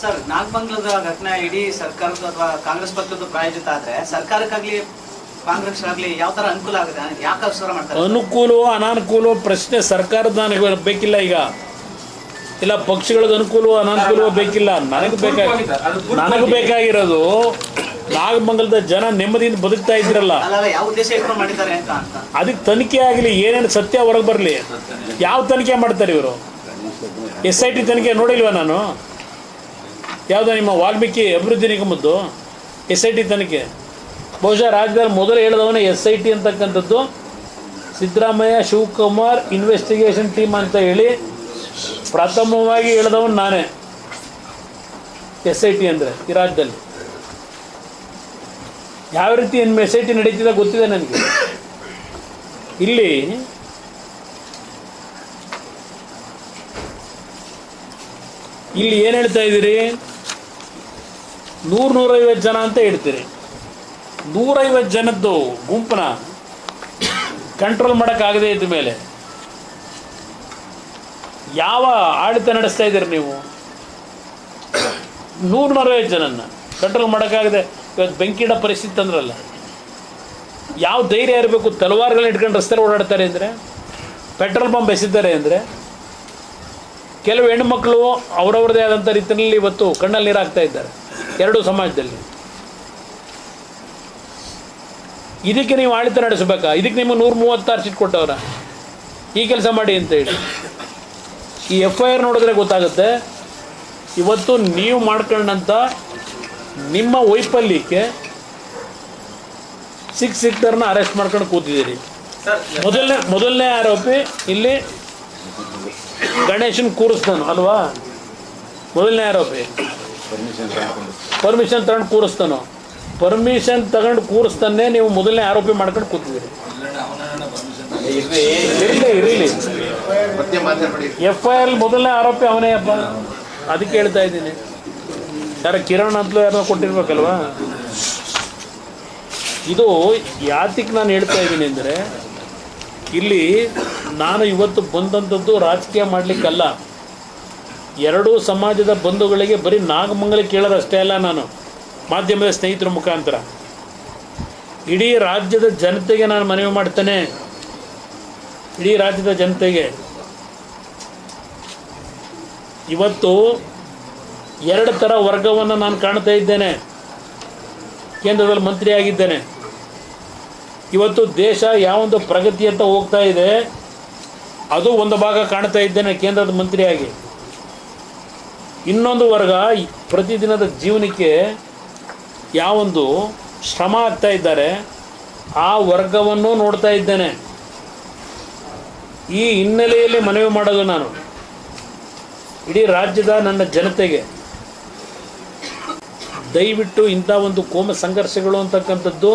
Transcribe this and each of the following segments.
Sir ನಾಗಮಂಗ್ಲದ ಘಟನೆ ಇಡೀ ಸರ್ಕಾರದ ಅಥವಾ ಕಾಂಗ್ರೆಸ್ ಪಕ್ಷದ ಪ್ರಾಯೋಜಿತ ಆದ್ರೆ ಸರ್ಕಾರಕ್ಕಾಗ್ಲಿ ಕಾಂಗ್ರೆಸ್ ಆಗಲಿ ಯಾವ ತರ ಅನುಕೂಲ ಆಗುತ್ತೆ? ಯಾಕೆ ಅವಸರ ಮಾಡ್ತಾರೆ? ಅನುಕೂಲವೋ ಅನಾನುಕೂಲವೋ ಪ್ರಶ್ನೆ ಸರ್ಕಾರದ ನನಗೆ ಬೇಕಿಲ್ಲ ಈಗ. ಇಲ್ಲ ಪಕ್ಷಗಳಿಗೆ ಅನುಕೂಲ ಅನಾನುಕೂಲವೋ ಬೇಕಿಲ್ಲ. ನನಗೆ ಬೇಕಾಗಿ ನನಗೆ ಬೇಕಾಗಿರೋದು ನಾಗಮಂಗಲದ ಜನ ನೆಮ್ಮದಿಯಿಂದ ಬದುಕ್ತಾ ಇದ್ರಲ್ಲ ಅದಕ್ಕೆ ತನಿಖೆ ಆಗಲಿ ಏನೇನು ಸತ್ಯ ಹೊರಗೆ ಬರಲಿ. ಯಾವ ತನಿಖೆ ಮಾಡ್ತಾರೆ ಇವರು? ಎಸ್ ಐ ಟಿ ತನಿಖೆ ನೋಡಿಲ್ವಾ ನಾನು? ಯಾವುದೋ ನಿಮ್ಮ ವಾಲ್ಮೀಕಿ ಅಭಿವೃದ್ಧಿ ನಿಗಮದ್ದು? ಎಸ್ ಐ ಟಿ ತನಿಖೆ. ಬಹುಶಃ ರಾಜ್ಯದಲ್ಲಿ ಮೊದಲು ಹೇಳಿದವನೇ ಎಸ್ ಐ ಟಿ ಅಂತಕ್ಕಂಥದ್ದು. ಸಿದ್ದರಾಮಯ್ಯ, ಶಿವಕುಮಾರ್ ಇನ್ವೆಸ್ಟಿಗೇಷನ್ ಟೀಮ್ ಅಂತ ಹೇಳಿ ಪ್ರಥಮವಾಗಿ ಹೇಳಿದವನು ನಾನೇ. ಎಸ್ ಐ ಟಿ ಅಂದರೆ ಈ ರಾಜ್ಯದಲ್ಲಿ. ಯಾವ ರೀತಿ ನಿಮ್ಮ ಎಸ್ ಐ ಟಿ ನಡೀತಿದೆ ಗೊತ್ತಿದೆ ನನಗೆ. ಇಲ್ಲಿ ಇಲ್ಲಿ ಏನು ಹೇಳ್ತಾ ಇದ್ದೀರಿ? ನೂರು ನೂರೈವತ್ತು ಜನ ಅಂತ ಹೇಳ್ತೀರಿ. ನೂರೈವತ್ತು ಜನದ್ದು ಗುಂಪನ್ನ ಕಂಟ್ರೋಲ್ ಮಾಡೋಕ್ಕಾಗದೇ ಇದ್ದ ಮೇಲೆ ಯಾವ ಆಡಳಿತ ನಡೆಸ್ತಾ ಇದ್ದೀರಿ ನೀವು? ನೂರು ನೂರೈವತ್ತು ಜನನ್ನ ಕಂಟ್ರೋಲ್ ಮಾಡೋಕ್ಕಾಗದೆ ಇವತ್ತು ಬೆಂಕಿಡ ಪರಿಸ್ಥಿತಿ ತಂದ್ರಲ್ಲ. ಯಾವ ಧೈರ್ಯ ಇರಬೇಕು, ತಲವಾರುಗಳನ್ನ ಇಟ್ಕೊಂಡು ರಸ್ತೆಲಿ ಓಡಾಡ್ತಾರೆ ಅಂದರೆ, ಪೆಟ್ರೋಲ್ ಪಂಪ್ ಎಸಿದ್ದಾರೆ ಅಂದರೆ, ಕೆಲವು ಹೆಣ್ಮಕ್ಳು ಅವರವ್ರದೇ ಆದಂಥ ರೀತಿಯಲ್ಲಿ ಇವತ್ತು ಕಣ್ಣಲ್ಲಿ ನೀರು ಇದ್ದಾರೆ. ಎರಡೂ ಸಮಾಜದಲ್ಲಿ. ಇದಕ್ಕೆ ನೀವು ಆಡಳಿತ ನಡೆಸಬೇಕಾ? ಇದಕ್ಕೆ ನಿಮಗೆ ನೂರ ಮೂವತ್ತಾರು ಸೀಟ್ ಕೊಟ್ಟವ್ರ. ಈ ಕೆಲಸ ಮಾಡಿ ಅಂತ ಹೇಳಿ. ಈ ಎಫ್ ಐ ಆರ್ ನೋಡಿದ್ರೆ ಗೊತ್ತಾಗುತ್ತೆ. ಇವತ್ತು ನೀವು ಮಾಡ್ಕೊಂಡಂಥ ನಿಮ್ಮ ವೈಫಲ್ಯಕ್ಕೆ ಸಿಕ್ ಸಿಕ್ಟರ್ನ ಅರೆಸ್ಟ್ ಮಾಡ್ಕೊಂಡು ಕೂತಿದ್ದೀರಿ. ಮೊದಲನೇ ಮೊದಲನೇ ಆರೋಪಿ ಇಲ್ಲಿ ಗಣೇಶನ್ ಕೂರಿಸ್ತಾನು ಅಲ್ವಾ? ಮೊದಲನೇ ಆರೋಪಿ. ಪರ್ಮಿಷನ್ ತಗೊಂಡು ಕೂರಿಸ್ತಾನೋ. ಪರ್ಮಿಷನ್ ತಗೊಂಡು ಕೂರಿಸ್ತಾನೆ. ನೀವು ಮೊದಲನೇ ಆರೋಪಿ ಮಾಡ್ಕೊಂಡು ಕೂತಿದ್ದೀರಿ. ಇರಲಿ ಇರಲಿ. ಎಫ್ ಐ ಆರ್ ಮೊದಲನೇ ಆರೋಪಿ ಅವನೇ ಅಪ್ಪ. ಅದಕ್ಕೆ ಹೇಳ್ತಾ ಇದ್ದೀನಿ. ಯಾರ ಕಿರಣ್ ಅಂತಲೂ ಯಾರನ್ನ ಕೊಟ್ಟಿರ್ಬೇಕಲ್ವಾ? ಇದು ಯಾತಿಗೆ ನಾನು ಹೇಳ್ತಾ ಇದ್ದೀನಿ ಅಂದರೆ ಇಲ್ಲಿ ನಾನು ಇವತ್ತು ಬಂದಂಥದ್ದು ರಾಜಕೀಯ ಮಾಡಲಿಕ್ಕಲ್ಲ. ಎರಡೂ ಸಮಾಜದ ಬಂಧುಗಳಿಗೆ ಬರೀ ನಾಗಮಂಗಲ ಕೇಳೋದಷ್ಟೇ ಅಲ್ಲ ನಾನು. ಮಾಧ್ಯಮದ ಸ್ನೇಹಿತರ ಮುಖಾಂತರ. ಇಡೀ ರಾಜ್ಯದ ಜನತೆಗೆ ನಾನು ಮನವಿ ಮಾಡ್ತೇನೆ. ಇಡೀ ರಾಜ್ಯದ ಜನತೆಗೆ. ಇವತ್ತು ಎರಡು ಥರ ವರ್ಗವನ್ನು ನಾನು ಕಾಣ್ತಾ ಇದ್ದೇನೆ. ಕೇಂದ್ರದಲ್ಲಿ ಮಂತ್ರಿಯಾಗಿದ್ದೇನೆ ಇವತ್ತು ದೇಶ ಯಾವೊಂದು ಪ್ರಗತಿಯತ್ತ ಹೋಗ್ತಾ ಇದೆ, ಅದು ಒಂದು ಭಾಗ ಕಾಣ್ತಾ ಇದ್ದೇನೆ ಕೇಂದ್ರದ ಮಂತ್ರಿಯಾಗಿ. ಇನ್ನೊಂದು ವರ್ಗ ಪ್ರತಿದಿನದ ಜೀವನಕ್ಕೆ ಯಾವೊಂದು ಶ್ರಮ ಆಗ್ತಾ ಇದ್ದಾರೆ, ಆ ವರ್ಗವನ್ನು ನೋಡ್ತಾ ಇದ್ದೇನೆ. ಈ ಹಿನ್ನೆಲೆಯಲ್ಲಿ ಮನವಿ ಮಾಡೋದು ನಾನು. ಇಡೀ ರಾಜ್ಯದ ನನ್ನ ಜನತೆಗೆ. ದಯವಿಟ್ಟು ಇಂಥ ಒಂದು ಕೋಮ ಸಂಘರ್ಷಗಳು ಅಂತಕ್ಕಂಥದ್ದು,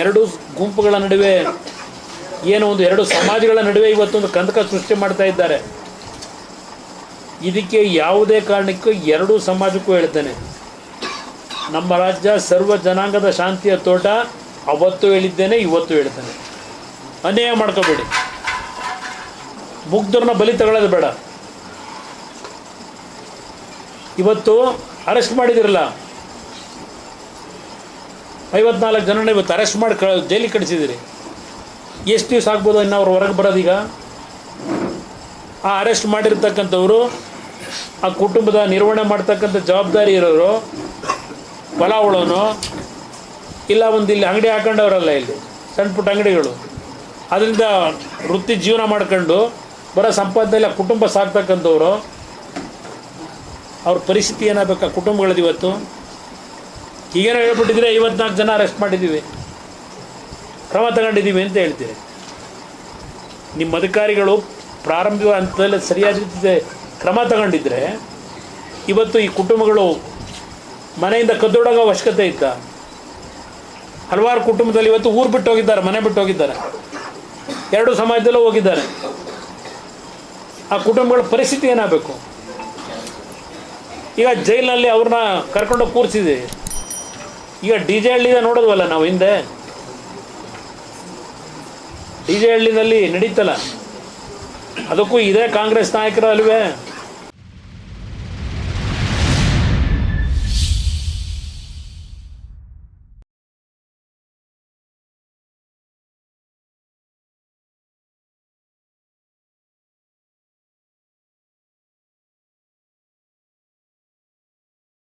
ಎರಡು ಗುಂಪುಗಳ ನಡುವೆ, ಏನೋ ಒಂದು ಎರಡು ಸಮಾಜಗಳ ನಡುವೆ ಇವತ್ತೊಂದು ಕಂದಕ ಸೃಷ್ಟಿ ಮಾಡ್ತಾ ಇದ್ದಾರೆ. ಇದಕ್ಕೆ ಯಾವುದೇ ಕಾರಣಕ್ಕೂ ಎರಡೂ ಸಮಾಜಕ್ಕೂ ಹೇಳ್ತೇನೆ. ನಮ್ಮ ರಾಜ್ಯ ಸರ್ವ ಜನಾಂಗದ ಶಾಂತಿಯ ತೋಟ, ಅವತ್ತು ಹೇಳಿದ್ದೇನೆ, ಇವತ್ತು ಹೇಳ್ತೇನೆ. ಅನ್ಯಾಯ ಮಾಡ್ಕೋಬೇಡಿ. ಮುಗ್ಧರನ್ನ ಬಲಿ ತಗೊಳ್ಳೋದು ಬೇಡ. ಇವತ್ತು ಅರೆಸ್ಟ್ ಮಾಡಿದಿರಲ್ಲ. ಐವತ್ನಾಲ್ಕು ಜನನ ಇವತ್ತು ಅರೆಸ್ಟ್ ಮಾಡಿ ಕ ಜೈಲಿಗೆ ಕಳಿಸಿದಿರಿ. ಎಷ್ಟು ದಿವಸ ಆಗ್ಬೋದು ಇನ್ನು ಅವ್ರು ಹೊರಗೆ ಬರೋದೀಗ? ಆ ಅರೆಸ್ಟ್ ಮಾಡಿರ್ತಕ್ಕಂಥವ್ರು, ಆ ಕುಟುಂಬದ ನಿರ್ವಹಣೆ ಮಾಡ್ತಕ್ಕಂಥ ಜವಾಬ್ದಾರಿ ಇರೋರು ಹೊಲ ಉಳೋನು ಇಲ್ಲ ಒಂದು ಇಲ್ಲಿ ಅಂಗಡಿ ಹಾಕೊಂಡವರಲ್ಲ ಇಲ್ಲಿ, ಸಣ್ಣ ಪುಟ್ಟ ಅಂಗಡಿಗಳು. ಅದರಿಂದ ವೃತ್ತಿ ಜೀವನ ಮಾಡ್ಕೊಂಡು ಬರೋ ಸಂಪಾದನೆಲ್ಲ ಕುಟುಂಬ ಸಾಕ್ತಕ್ಕಂಥವ್ರು. ಅವ್ರ ಪರಿಸ್ಥಿತಿ ಏನಾಗಬೇಕು, ಆ ಕುಟುಂಬಗಳದ್ದು ಇವತ್ತು? ಈಗೇನೋ ಹೇಳ್ಬಿಟ್ಟಿದ್ರೆ ಐವತ್ನಾಲ್ಕು ಜನ ಅರೆಸ್ಟ್ ಮಾಡಿದ್ದೀವಿ ಕ್ರಮ ತಗೊಂಡಿದ್ದೀವಿ ಅಂತ ಹೇಳ್ತೀರಿ. ನಿಮ್ಮ ಅಧಿಕಾರಿಗಳು ಪ್ರಾರಂಭಿಕ ಹಂತದಲ್ಲಿ ಸರಿಯಾದ ರೀತಿ ಕ್ರಮ ತಗೊಂಡಿದ್ರೆ, ಇವತ್ತು ಈ ಕುಟುಂಬಗಳು ಮನೆಯಿಂದ ಕದ್ದೊಡಗೋ ಅವಶ್ಯಕತೆ ಇತ್ತ ಹಲವಾರು ಕುಟುಂಬದಲ್ಲಿ ಇವತ್ತು ಊರು ಬಿಟ್ಟು ಹೋಗಿದ್ದಾರೆ, ಮನೆ ಬಿಟ್ಟು ಹೋಗಿದ್ದಾರೆ. ಎರಡು ಸಮಾಜದಲ್ಲೂ ಹೋಗಿದ್ದಾರೆ. ಆ ಕುಟುಂಬಗಳ ಪರಿಸ್ಥಿತಿ ಏನಾಗಬೇಕು? ಈಗ ಜೈಲಿನಲ್ಲಿ ಅವ್ರನ್ನ ಕರ್ಕೊಂಡೋಗಿ ಕೂರಿಸಿದೆ. ಈಗ ಡಿ ಜೆ ಹಳ್ಳಿದ ನೋಡೋದ್ವಲ್ಲ ನಾವು ಹಿಂದೆ? ಡಿ ಜೆ ಹಳ್ಳಿನಲ್ಲಿ ನಡೀತಲ್ಲ. ಅದಕ್ಕೂ ಇದೇ ಕಾಂಗ್ರೆಸ್ ನಾಯಕರು ಅಲ್ವೇ?